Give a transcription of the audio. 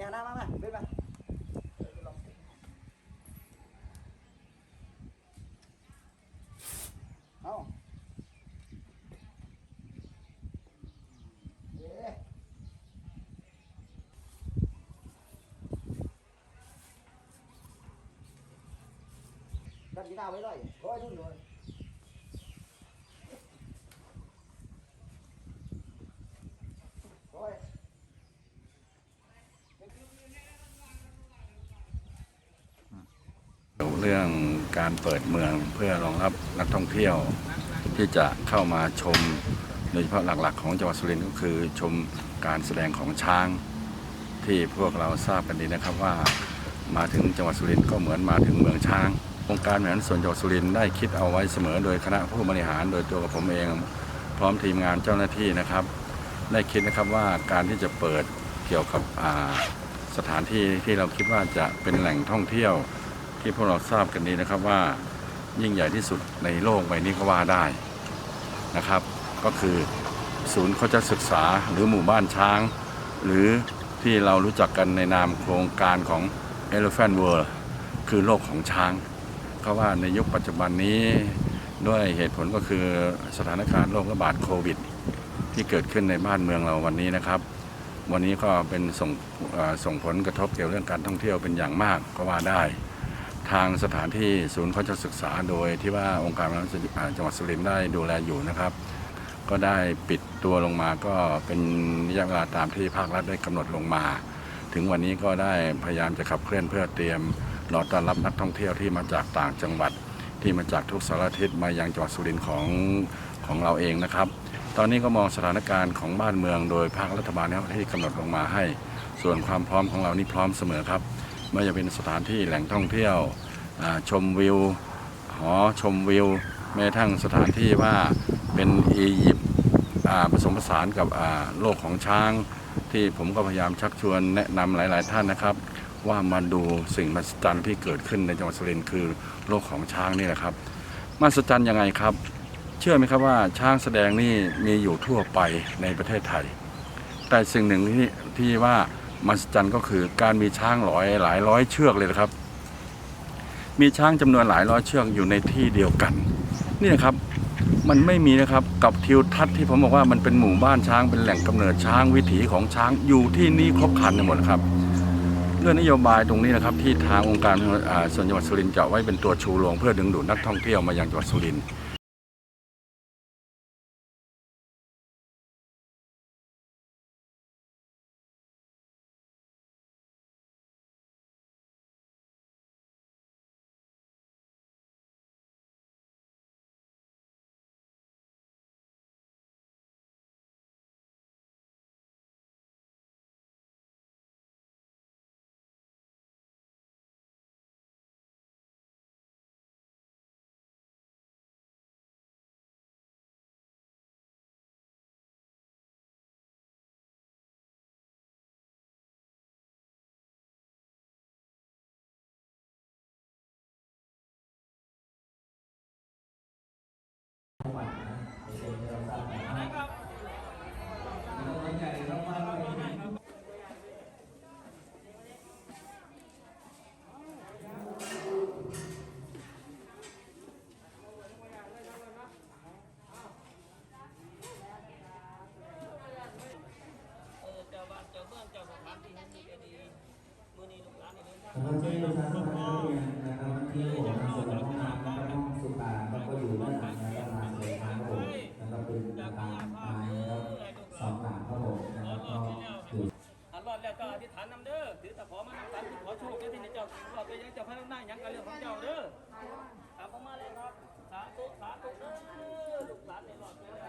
มามามาเดินมาเอาเอ๊ะ đặt cái nào với lại coi luôn rồi เรื่องการเปิดเมืองเพื่อรองรับนักท่องเที่ยวที่จะเข้ามาชมโดยเฉพาะหลักๆ ของจังหวัดสุรินทร์ก็คือชมการแสดงของช้าง ที่พวกเราทราบกันดีนะครับว่ามาถึงจังหวัดสุรินทร์ก็เหมือนมาถึงเมืองช้างองค์การบริหารส่วนจังหวัดสุรินทร์ได้คิดเอาไว้เสมอโดยคณะผู้บริหารโดยตัวกับผมเอง พร้อมทีมงานเจ้าหน้าที่นะครับ ได้คิดนะครับว่าการที่จะเปิดเกี่ยวกับสถานที่ที่เราคิดว่าจะเป็นแหล่งท่องเที่ยว ที่พวกเราทราบกันดีนะครับว่ายิ่งใหญ่ที่สุดในโลกใบนี้ก็ว่าได้นะครับ ก็คือศูนย์เขาจะศึกษาหรือหมู่บ้านช้าง หรือที่เรารู้จักกันในนามโครงการของ Elephant World คือโลกของช้างเพราว่าในยุคปัจจุบันนี้ด้วยเหตุผลก็คือสถานการณ์โรคระบาดโควิด ที่เกิดขึ้นในบ้านเมืองเราวันนี้นะครับ วันนี้ก็เป็นส่งส่งผลกระทบเกี่ยวเรื่องการท่องเที่ยวเป็นอย่างมากก็ว่าได้ ทางสถานที่ศูนย์เขาจะศึกษาโดยที่ว่าองค์การบริหารส่วนจังหวัดสุรินทร์ได้ดูแลอยู่นะครับ ก็ได้ปิดตัวลงมาก็เป็นระยะเวลาตามที่ภาครัฐได้กำหนดลงมา ถึงวันนี้ก็ได้พยายามจะขับเคลื่อนเพื่อเตรียมรอต้อนรับนักท่องเที่ยวที่มาจากต่างจังหวัดที่มาจากทุกสารทิศมายังจังหวัดสุรินทร์ของของเราเองนะครับ ตอนนี้ก็มองสถานการณ์ของบ้านเมืองโดยภาครัฐบาลที่กำหนดลงมาให้ ส่วนความพร้อมของเรานี่พร้อมเสมอครับ ไม่ว่าจะเป็นสถานที่แหล่งท่องเที่ยวชมวิว หอชมวิว แม้กระทั่งสถานที่ว่าเป็นอียิปต์ผสมผสานกับโลกของช้าง ที่ผมก็พยายามชักชวนแนะนำหลาย ๆ ท่านนะครับ ว่ามาดูสิ่งมหัศจรรย์ที่เกิดขึ้นในจังหวัดสุรินทร์คือโลกของช้างนี่แหละครับมหัศจรรย์ยังไงครับ เชื่อไหมครับว่าช้างแสดงนี่มีอยู่ทั่วไปในประเทศไทย แต่สิ่งหนึ่งที่ที่ว่า มหัศจรรย์ก็คือการมีช้างหลายหลายร้อยเชือกเลยนะครับ มีช้างจำนวนหลายร้อยเชือกอยู่ในที่เดียวกัน นี่นะครับมันไม่มีนะครับกับทิวทัศน์ที่ผมบอกว่ามันเป็นหมู่บ้านช้างเป็นแหล่งกำเนิดช้างวิถีของช้างอยู่ที่นี่ครบครันหมดครับเรื่องนโยบายตรงนี้นะครับที่ทางองค์การส่วนจังหวัดสุรินทร์จะไว้เป็นตัวชูโรงเพื่อดึงดูดนักท่องเที่ยวมายังจังหวัดสุรินทร์ ด้อถือตะขอมาทำการขอโชคเจ้าที่ในเจ้าขอไปยังเจ้าพระนายยังกันเรื่องของเจ้าเด้อตามผมมาเลยครับสาธุสาธุเด้อลูกหลานในหลอดแล้ว